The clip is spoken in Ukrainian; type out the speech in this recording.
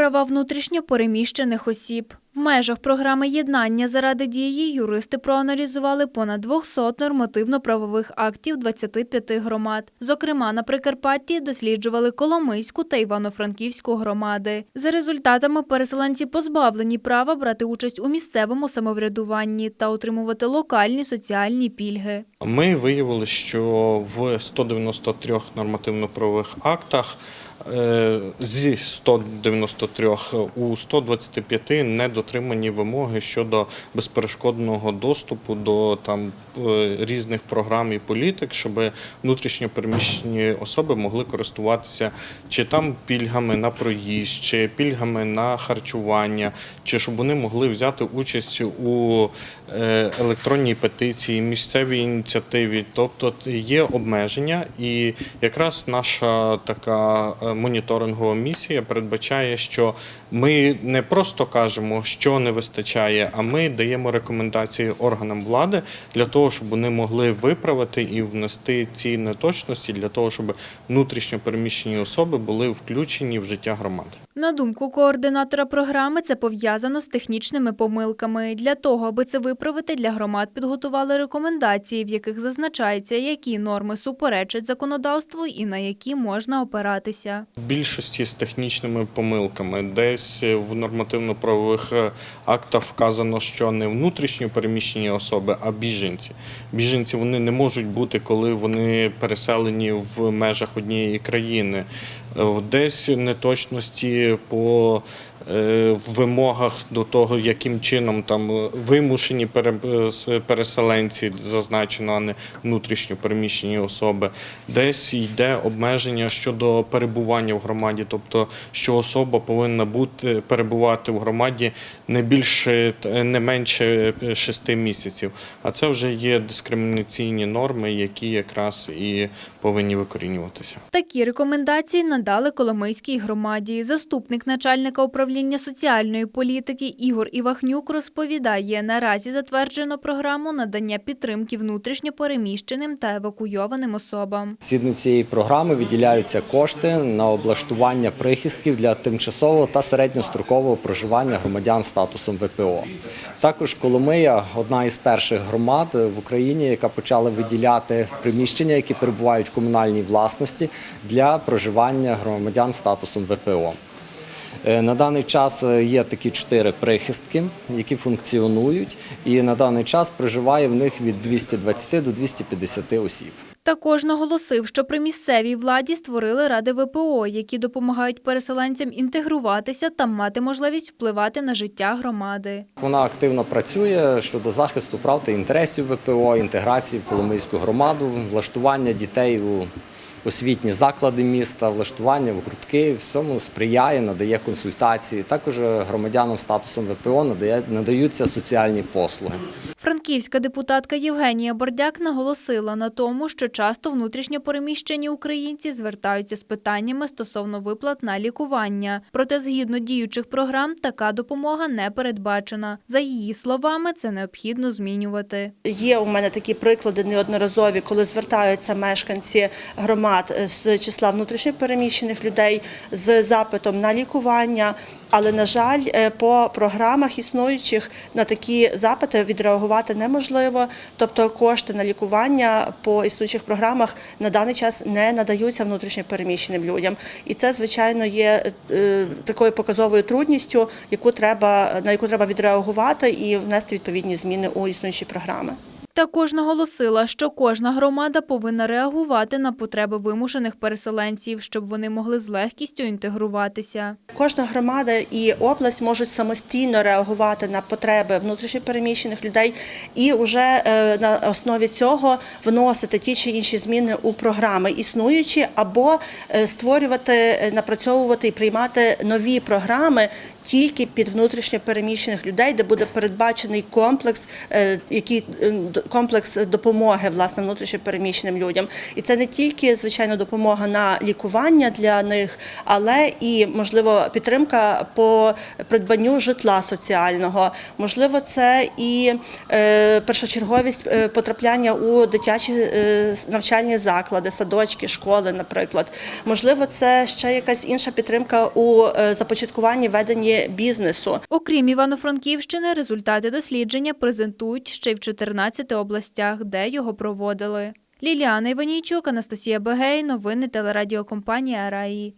Права внутрішньо переміщених осіб. В межах програми єднання заради дії юристи проаналізували понад 200 нормативно-правових актів 25 громад. Зокрема, на Прикарпатті досліджували Коломийську та Івано-Франківську громади. За результатами переселенці позбавлені права брати участь у місцевому самоврядуванні та отримувати локальні соціальні пільги. Ми виявили, що в 193 нормативно-правових актах зі 193 у 125 не дотримані вимоги щодо безперешкодного доступу до там е, різних програм і політик, щоб внутрішньо переміщені особи могли користуватися чи там пільгами на проїзд, чи пільгами на харчування, чи щоб вони могли взяти участь у е, електронній петиції, місцевій ініціативі. Тобто є обмеження, і якраз наша така е, моніторингова місія передбачає, що ми не просто кажемо, що не вистачає, а ми даємо рекомендації органам влади для того, щоб вони могли виправити і внести ці неточності для того, щоб внутрішньо переміщені особи були включені в життя громади. На думку координатора програми, це пов'язано з технічними помилками. Для того, аби це виправити, для громад підготували рекомендації, в яких зазначається, які норми суперечать законодавству і на які можна опиратися. Більшості з технічними помилками десь в нормативно-правових е, актах вказано, що не внутрішньо переміщені особи, а біженці. Біженці вони не можуть бути, коли вони переселені в межах однієї країни. Е, Десь неточності по вимогах до того, яким чином там е, вимушені е, переселенці зазначено, а не внутрішньо переміщені особи. Десь йде обмеження щодо перебування в громаді, тобто що особа повинна бути перебувати в громаді не більше е, не менше е, шести місяців. А це вже є дискримінаційні норми, які якраз і повинні викорінюватися. Такі рекомендації надали Коломийській громаді. Заступник начальника управління соціальної політики Ігор Івахнюк розповідає, наразі затверджено програму надання підтримки внутрішньо переміщеним та евакуйованим особам. Згідно цієї програми виділяються кошти на облаштування прихистків для тимчасового та середньострокового проживання громадян статусом ВПО. Також Коломия одна із перших громад в Україні, яка почала виділяти приміщення, які перебувають в комунальній власності для проживання громадян статусом ВПО. Е, На даний час е, є такі чотири прихистки, які функціонують, і на даний час проживає в них від 220 до 250 осіб. Також наголосив, що при місцевій владі створили ради ВПО, які допомагають переселенцям інтегруватися та мати можливість впливати на життя громади. Вона активно працює щодо захисту прав та інтересів ВПО, інтеграції в Коломийську громаду, влаштування дітей у освітні заклади міста, влаштування в гуртки, всьому сприяє, надає консультації. Також громадянам статусом ВПО надає, надаються соціальні послуги. Франківська депутатка Євгенія Бордяк наголосила на тому, що часто внутрішньо переміщені українці звертаються з питаннями стосовно виплат на лікування. Проте, згідно діючих програм, така допомога не передбачена. За її словами, це необхідно змінювати. Є у мене такі приклади неодноразові, коли звертаються мешканці громад з числа внутрішньопереміщених людей з запитом на лікування. Але на жаль, е, по програмах існуючих на такі запити відреагувати неможливо. Тобто кошти на лікування по існуючих програмах на даний час не надаються внутрішньопереміщеним людям. І це, звичайно, є е, такою показовою трудністю, яку треба на яку треба відреагувати і внести відповідні зміни у існуючі програми. Також наголосила, що кожна громада повинна реагувати на потреби вимушених переселенців, щоб вони могли з легкістю інтегруватися. Кожна громада і область можуть самостійно реагувати на потреби внутрішньопереміщених людей і вже е, на основі цього вносити ті чи інші зміни у програми існуючі, або е, створювати, е, напрацьовувати і приймати нові програми тільки під внутрішньопереміщених людей, де буде передбачений комплекс, який комплекс допомоги власне внутрішньо переміщеним людям. І це не тільки звичайно допомога на лікування для них, але і можливо підтримка по придбанню житла соціального. Можливо, це і е, першочерговість е, потрапляння у дитячі е, навчальні заклади, садочки, школи, наприклад. Можливо, це ще якась інша підтримка у започаткуванні веденні бізнесу. Окрім Івано-Франківщини, результати дослідження презентують ще й в 14 областях, де його проводили. Ліліана Іванійчук, Анастасія Бегей, новини телерадіокомпанія РАІ.